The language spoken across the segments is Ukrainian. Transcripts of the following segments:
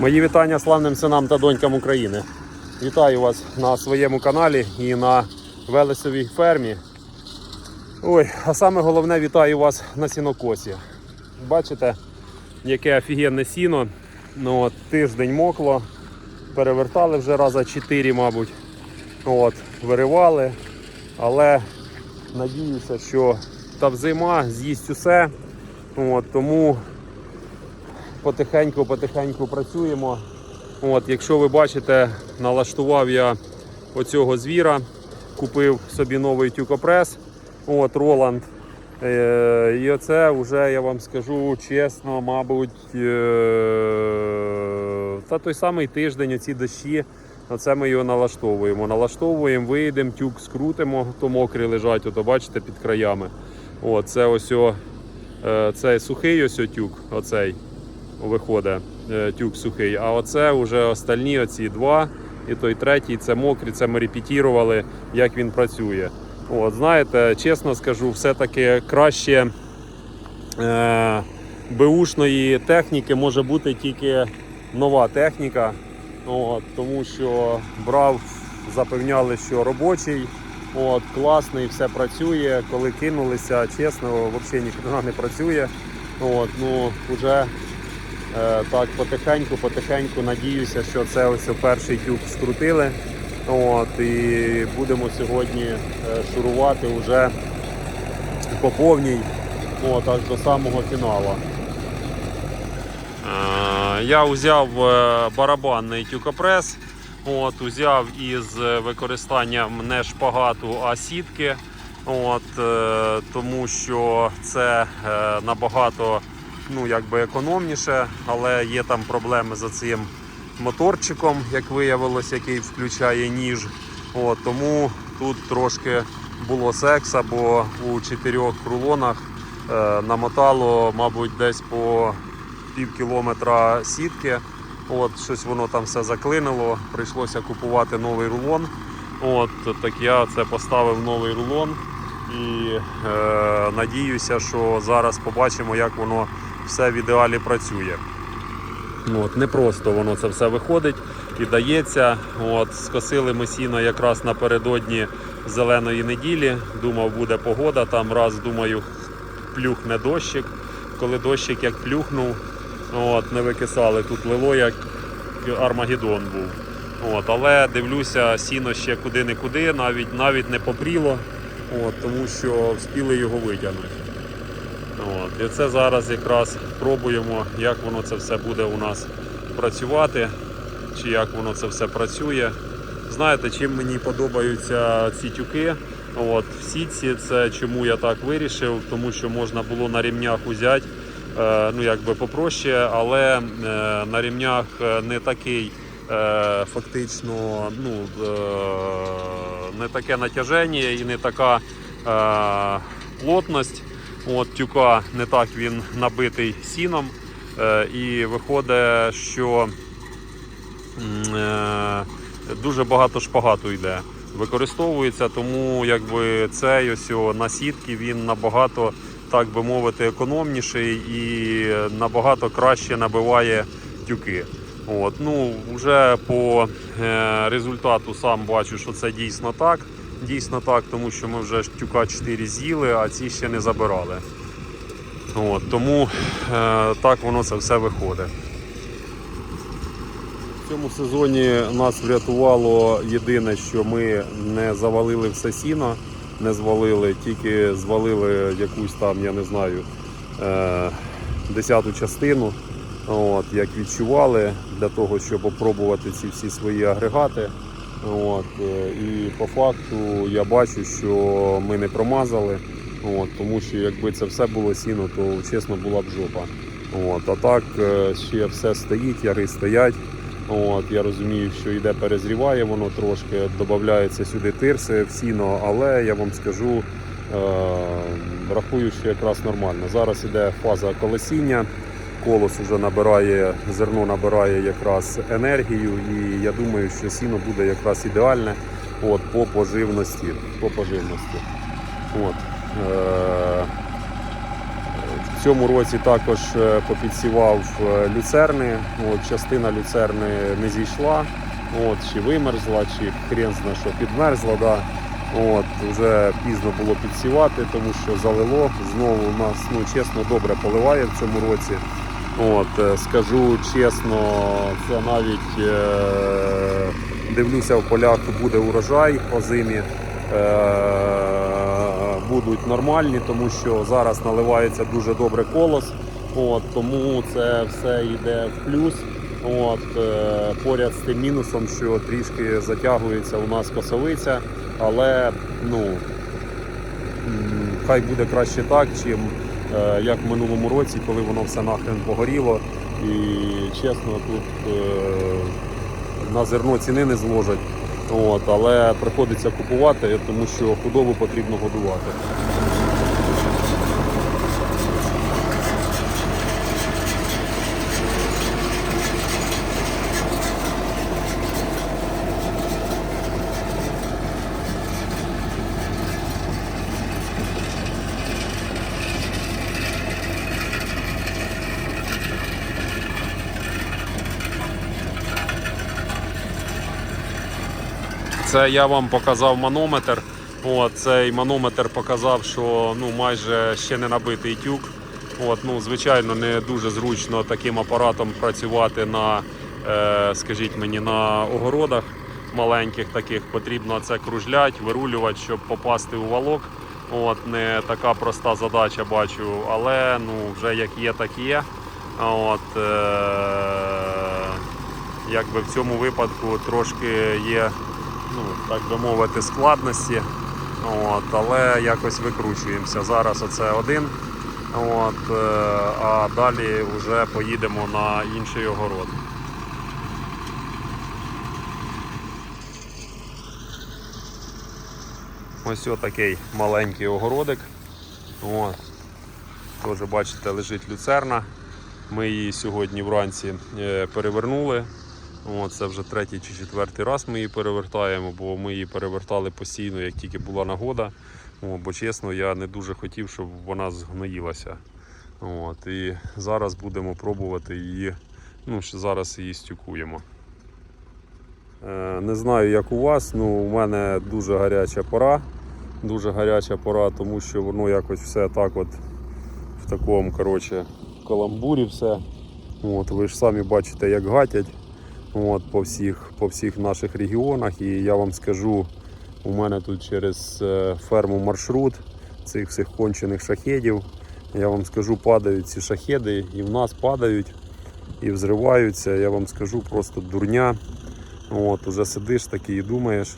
Мої вітання славним синам та донькам України. Вітаю вас на своєму каналі і на Велесовій фермі. Ой, а саме головне вітаю вас на сінокосі. Бачите, яке офігенне сіно. Ну, от, тиждень мокло, перевертали вже раза 4, мабуть. От, виривали. Але надіюся, що та зима з'їсть усе. От, тому потихеньку-потихеньку працюємо. От, якщо ви бачите, налаштував я оцього звіра, купив собі новий тюкопрес. От, Роланд. Е, і оце вже я вам скажу чесно, мабуть, е, та той самий тиждень, оці дощі. Оце ми його налаштовуємо. Налаштовуємо, вийдемо, тюк скрутимо, то мокрі лежать, ото бачите, під краями. О, це ось о, е, цей сухий ось о тюк, оцей виходить е, тюк сухий. А оце вже остальні оці два. І той третій це мокрі, це ми репетірували, як він працює. От, знаєте, чесно скажу, все-таки краще е, беушної техніки може бути тільки нова техніка. От, тому що брав, запевняли, що робочий, от, класний, все працює. Коли кинулися, чесно, взагалі ніхто не працює. От, ну, вже Так, потихеньку, потихеньку надіюся, що це ось перший тюк скрутили. От, і будемо сьогодні е, шурувати вже по повній, от, аж до самого фіналу. Е, Я взяв е, барабанний тюкопрес. От, узяв із використанням не шпагату, а сітки. От, е, тому що це е, набагато ну, якби економніше, але є там проблеми за цим моторчиком, як виявилось, який включає ніж. От, тому тут трошки було секса, бо у чотирьох рулонах е, намотало, мабуть, десь по пів кілометра сітки. От, щось воно там все заклинило, прийшлося купувати новий рулон. От, так я це поставив новий рулон і е, надіюся, що зараз побачимо, як воно все в ідеалі працює. От, не просто воно це все виходить і дається. От, скосили ми сіно якраз напередодні зеленої неділі. Думав, буде погода. Там раз думаю, плюхне дощик. Коли дощик як плюхнув, от, не викисали. Тут лило як Армагеддон був. От, але дивлюся, сіно ще куди-не-куди, навіть навіть не попріло, от, тому що встигли його витягнути. От, і це зараз якраз пробуємо, як воно це все буде у нас працювати, чи як воно це все працює. Знаєте, чим мені подобаються ці тюки? От, в сітці це чому я так вирішив, тому що можна було на рівнях узяти, е, ну якби попроще, але е, на рівнях е, не такий фактично ну, не таке натяження і не така плотність. От тюка не так він набитий сіном. Е, і виходить, що е, дуже багато шпагату йде. Використовується, тому якби цей ось о, на сітки він набагато, так би мовити, економніший і набагато краще набиває тюки. От, ну, Вже по е, результату сам бачу, що це дійсно так. Дійсно так, тому що ми вже тюка 4 з'їли, а ці ще не забирали. От, тому е, так воно це все виходить. В цьому сезоні нас врятувало єдине, що ми не завалили все сіно, не звалили, тільки звалили якусь там, я не знаю, е, десяту частину. От, як відчували, для того, щоб опробувати ці всі свої агрегати. От, е, і по факту я бачу, що ми не промазали, от, тому що якби це все було сіно, то чесно була б жопа. От, а так е, ще все стоїть, яри стоять. От, я розумію, що йде перезріває воно трошки, додається сюди тирси в сіно, але я вам скажу, е, рахую, що якраз нормально. Зараз іде фаза колесіння колос вже набирає, зерно набирає якраз енергію, і я думаю, що сіно буде якраз ідеальне от, по поживності. По поживності. От. Е- в цьому році також е, попідсівав е, люцерни. От, частина люцерни не зійшла, от, чи вимерзла, чи хрен зна що підмерзла. Да. От, вже пізно було підсівати, тому що залило. Знову у нас ну, чесно добре поливає в цьому році. От, е, скажу чесно, це навіть е, дивлюся в полях, буде урожай по зимі. Е, будуть нормальні, тому що зараз наливається дуже добре колос. От, тому це все йде в плюс. От, е, поряд з тим мінусом, що трішки затягується у нас косовиця, але ну, хай буде краще так, чим як в минулому році, коли воно все нахрен погоріло. І чесно, тут е, на зерно ціни не зложать. От, але приходиться купувати, тому що худобу потрібно годувати. Це я вам показав манометр. От, цей манометр показав, що ну, майже ще не набитий тюк. От, ну, звичайно, не дуже зручно таким апаратом працювати на, е, скажіть мені, на огородах маленьких таких. Потрібно це кружлять, вирулювати, щоб попасти у валок. От, не така проста задача бачу, але ну, вже як є, так є. От, е, якби в цьому випадку трошки є ну, так би мовити, складності. От, але якось викручуємося. Зараз оце один. От, е, а далі вже поїдемо на інший огород. Ось такий маленький огородик. От. Теж бачите, лежить люцерна. Ми її сьогодні вранці е, перевернули. О, це вже третій чи четвертий раз ми її перевертаємо, бо ми її перевертали постійно, як тільки була нагода. О, бо чесно, я не дуже хотів, щоб вона згноїлася. От, і зараз будемо пробувати її. Ну, зараз її стюкуємо. Е, не знаю, як у вас, ну у мене дуже гаряча пора. Дуже гаряча пора, тому що воно якось все так от в такому коротше, каламбурі все. От, ви ж самі бачите, як гатять от, по, всіх, по всіх наших регіонах. І я вам скажу, у мене тут через е, ферму маршрут цих всіх кончених шахедів. Я вам скажу, падають ці шахеди і в нас падають і взриваються. Я вам скажу просто дурня. От, Уже сидиш такий і думаєш,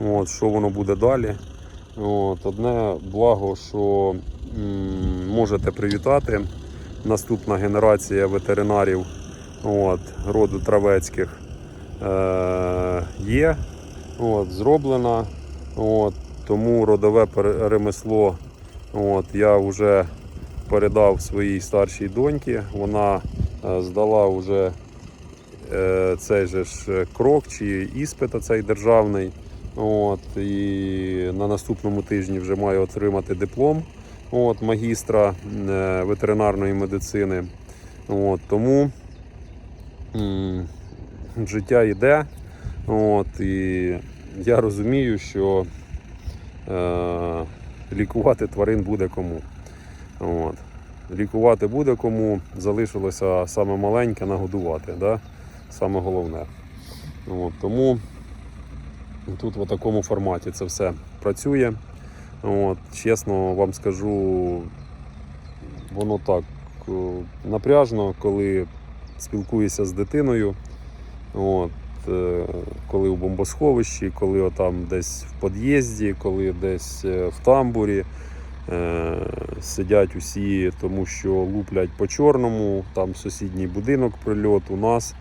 от, що воно буде далі. От, Одне благо, що м, можете привітати. Наступна генерація ветеринарів от, роду травецьких е, є, от, зроблена. От, тому родове ремесло от, я вже передав своїй старшій доньці. Вона е, здала вже е, цей же ж крок чи іспит цей державний. От, і на наступному тижні вже маю отримати диплом от, магістра е, ветеринарної медицини. От, тому життя йде. От, і я розумію, що е, лікувати тварин буде кому. От. Лікувати буде кому, залишилося саме маленьке нагодувати. Да? Саме головне. От, тому тут в такому форматі це все працює. От, чесно вам скажу, воно так е, напряжно, коли спілкуєшся з дитиною. От, е, коли в бомбосховищі, коли отам десь в під'їзді, коли десь е, в тамбурі. Е, Сидять усі, тому що луплять по чорному, там сусідній будинок прильот у нас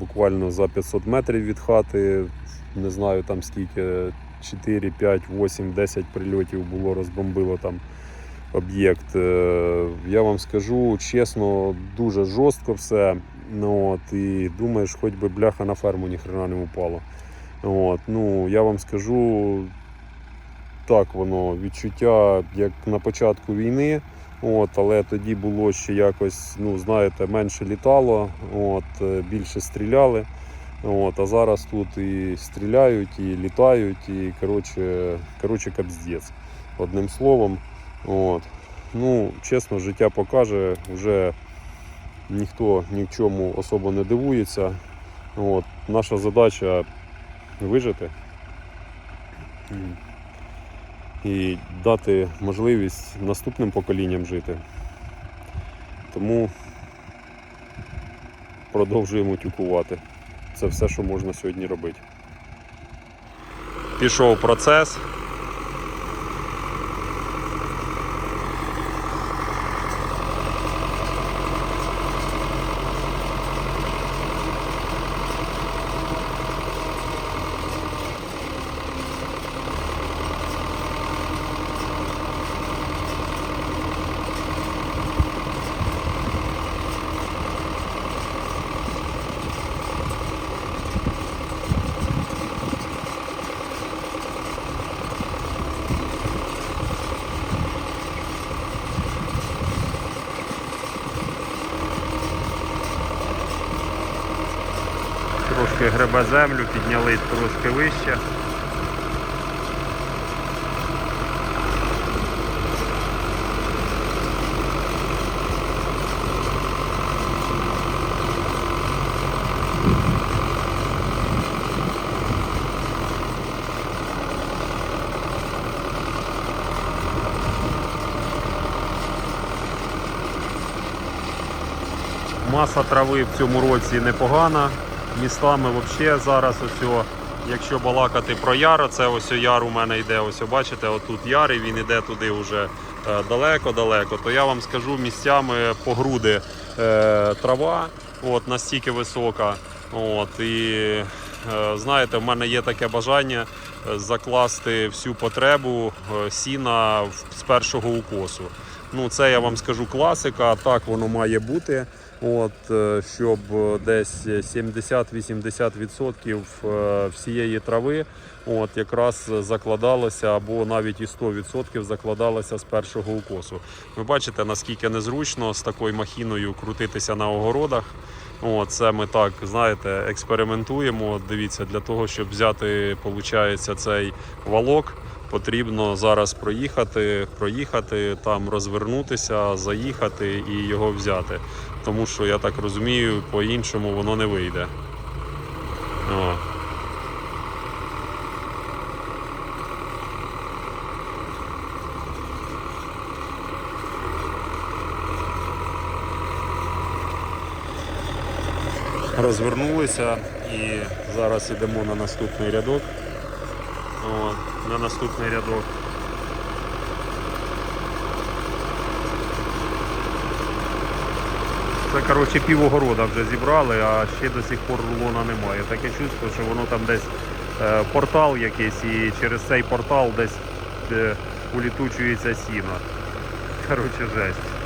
буквально за 500 метрів від хати, не знаю там скільки, 4, 5, 8, 10 прильотів було, розбомбило там об'єкт. Е, Я вам скажу чесно, дуже жорстко все. Ну, от, і думаєш, хоч би бляха на ферму ніхрена не упало. От, ну, я вам скажу, так воно відчуття, як на початку війни. От, але тоді було ще якось, ну знаєте, менше літало, от, е, більше стріляли. От, а зараз тут і стріляють, і літають, і коротше, коротше капздець. Одним словом. От. Ну, чесно, життя покаже, вже ніхто ні в чому особо не дивується. От. Наша задача вижити і дати можливість наступним поколінням жити. Тому продовжуємо тюкувати. Це все, що можна сьогодні робити. Пішов процес. Трошки землю, підняли трошки вище. Маса трави в цьому році непогана. Містами взагалі зараз ось, якщо балакати про яр, це ось яр у мене йде. Ось бачите, отут яр, і він йде туди вже е, далеко-далеко. То я вам скажу місцями по груди е, трава, от настільки висока. От, і е, знаєте, в мене є таке бажання закласти всю потребу сіна з першого укосу. Ну, це я вам скажу класика, так воно має бути. От, е, щоб десь 70-80% е, всієї трави от, якраз закладалося або навіть і 100% закладалося з першого укосу. Ви бачите, наскільки незручно з такою махіною крутитися на огородах. От, це ми так, знаєте, експериментуємо. Дивіться, для того, щоб взяти, виходить, цей валок, потрібно зараз проїхати, проїхати, там розвернутися, заїхати і його взяти. Тому що я так розумію, по-іншому воно не вийде. О. Розвернулися і зараз йдемо на наступний рядок. О, на наступний рядок. Це коротше пів огорода вже зібрали, а ще до сих пор рулона немає. Таке чувство, що воно там десь е, портал якийсь і через цей портал десь е, улітучується сіно. Коротше, жесть.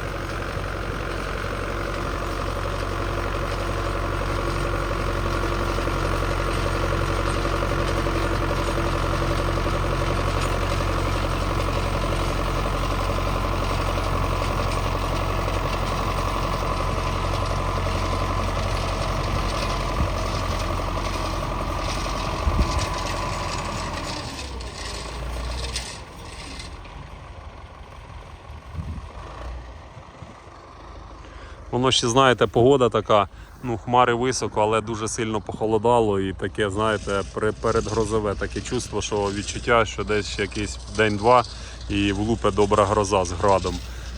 Воно ще, знаєте, погода така, ну, хмари високо, але дуже сильно похолодало і таке, знаєте, передгрозове таке чувство, що відчуття, що десь якийсь день-два і влупе добра гроза з градом.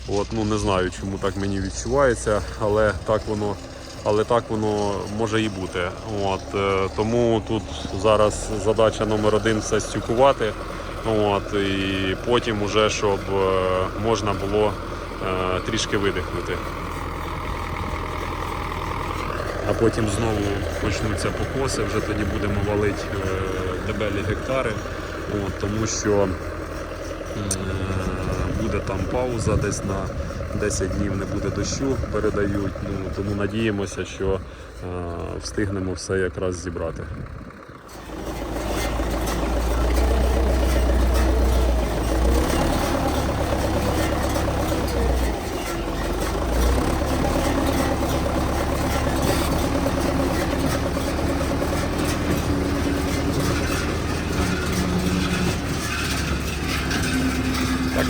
От, ну не знаю, чому так мені відчувається, але так воно, але так воно може і бути. От, е, тому тут зараз задача номер один все стюкувати. От, і потім уже, щоб е, можна було е, трішки видихнути а потім знову почнуться покоси, вже тоді будемо валити е, дебелі гектари, От, тому що е, буде там пауза, десь на 10 днів не буде дощу, передають. Ну, тому надіємося, що е, встигнемо все якраз зібрати.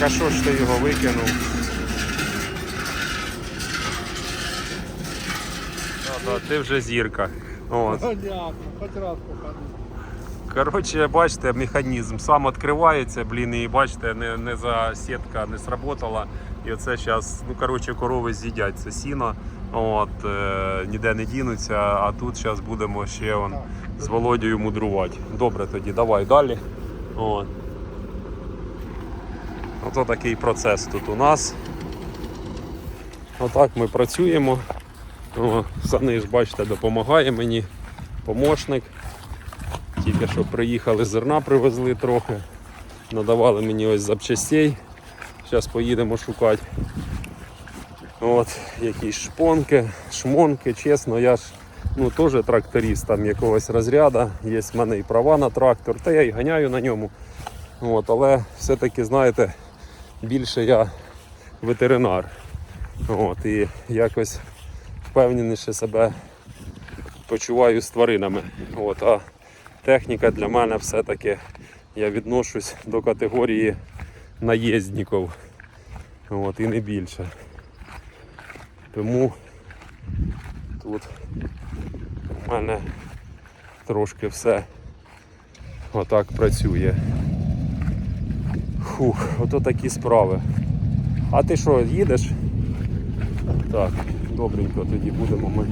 А що ж ти його викинув? Да, да, ти вже зірка. От. Хоч раз. Коротше, бачите, механізм сам відкривається, блін, і бачите, не, не за сітка не сработала. І оце зараз, ну коротше, корови з'їдять це сіно, от, е, ніде не дінуться, а тут зараз будемо ще он, з Володією мудрувати. Добре тоді, давай далі. От. Ото такий процес тут у нас. Отак ми працюємо. О, ж бачите, допомагає мені, помощник. Тільки що приїхали зерна, привезли трохи. Надавали мені ось запчастей. Зараз поїдемо шукати. От, якісь шпонки, шмонки, чесно, я ж ну, теж тракторист там якогось розряду. Є в мене і права на трактор, та я і ганяю на ньому. От, але все-таки, знаєте, більше я ветеринар. От, і якось впевненіше себе почуваю з тваринами. От, а техніка для мене все-таки я відношусь до категорії наїздників. От, і не більше. Тому тут в мене трошки все отак працює. Фух, ото такі справи. А ти що, їдеш? Так, добренько тоді будемо ми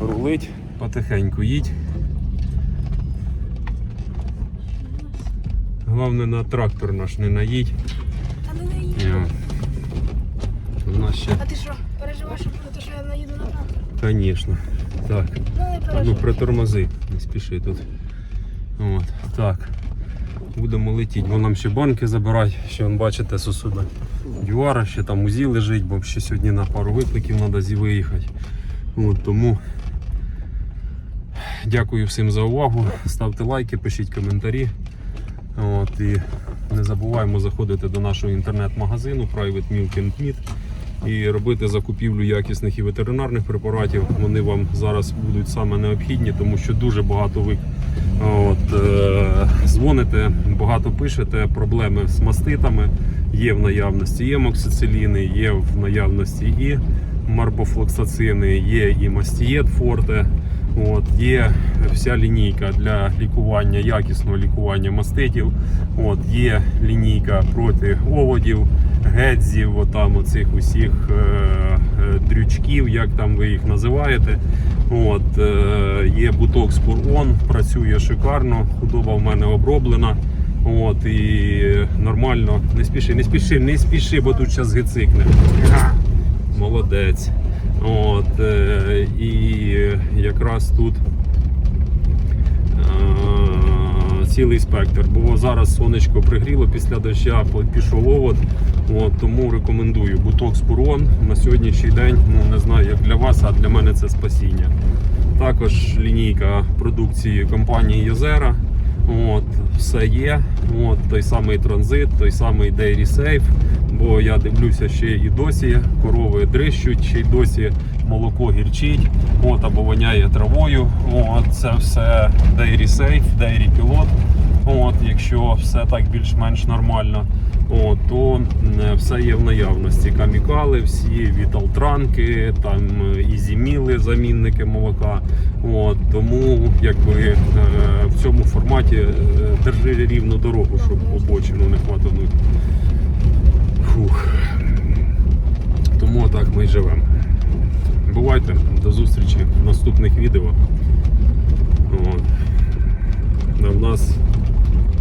рулить. Потихеньку їдь. Головне на трактор наш не наїдь. Та не наїду. У нас ще, А ти що, переживаєш про те, що я наїду на трактор? звісно. Так. Ну не А ну притормози, не спіши тут. От, так. Будемо летіти, бо нам ще банки забирати. Ще вон, бачите, сусуба Дюара, ще там УЗІ лежить, бо ще сьогодні на пару викликів треба зі виїхати. От, тому дякую всім за увагу. Ставте лайки, пишіть коментарі. От, і не забуваємо заходити до нашого інтернет-магазину Private Milk and Meat і робити закупівлю якісних і ветеринарних препаратів. Вони вам зараз будуть саме необхідні, тому що дуже багато ви от, е, дзвоните, багато пишете, проблеми з маститами є в наявності, є моксициліни, є в наявності і марбофлоксацини, є і мастієт форте. От, є вся лінійка для лікування, якісного лікування маститів. От, є лінійка проти оводів, гедзів, отам оцих усіх е, е, дрючків, як там ви їх називаєте. От, е, є буток спорон, працює шикарно, худоба в мене оброблена. От, і нормально, не спіши, не спіши, не спіши, бо тут зараз гицикне. Молодець. От, і якраз тут цілий спектр. Бо зараз сонечко пригріло після доща, пішов овод. От, тому рекомендую буток спурон на сьогоднішній день. Ну не знаю як для вас, а для мене це спасіння. Також лінійка продукції компанії Єзера. От, все є. От, той самий транзит, той самий Dairy Safe. Бо я дивлюся, ще і досі корови дрищуть, ще й досі молоко гірчить, от, або воняє травою. От, це все Dairy Safe, Dairy Pilot. От, якщо все так більш-менш нормально, от, то все є в наявності. Камікали, всі віталтранки, там е, ізіміли, замінники молока. От, тому якби е, в цьому форматі е, держи рівну дорогу, щоб обочину не хватануть. Фух. Тому так ми й живемо. Бувайте, до зустрічі в наступних відео. От. А в нас,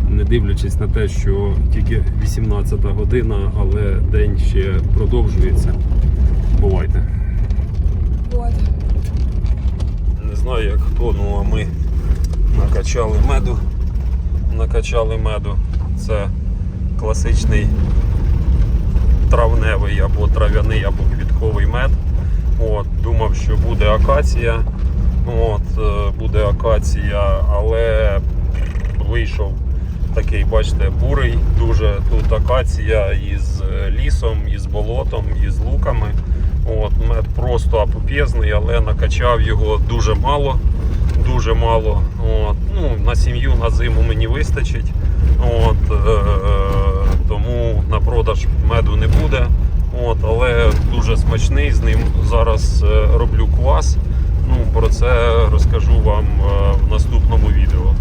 не дивлячись на те, що тільки 18 година, але день ще продовжується. Бувайте. От. Не знаю як хто, ну а ми накачали меду. Накачали меду. Це класичний травневий або трав'яний, або квітковий мед. От, думав, що буде акація. От, е, буде акація, але вийшов такий, бачите, бурий. Дуже тут акація із е, лісом, із болотом, із луками. От, мед просто апопєзний, але накачав його дуже мало. Дуже мало. От, ну, на сім'ю на зиму мені вистачить. От, е, тому на продаж меду не буде. От, але дуже смачний. З ним зараз е, роблю квас. Ну, про це розкажу вам е, в наступному відео.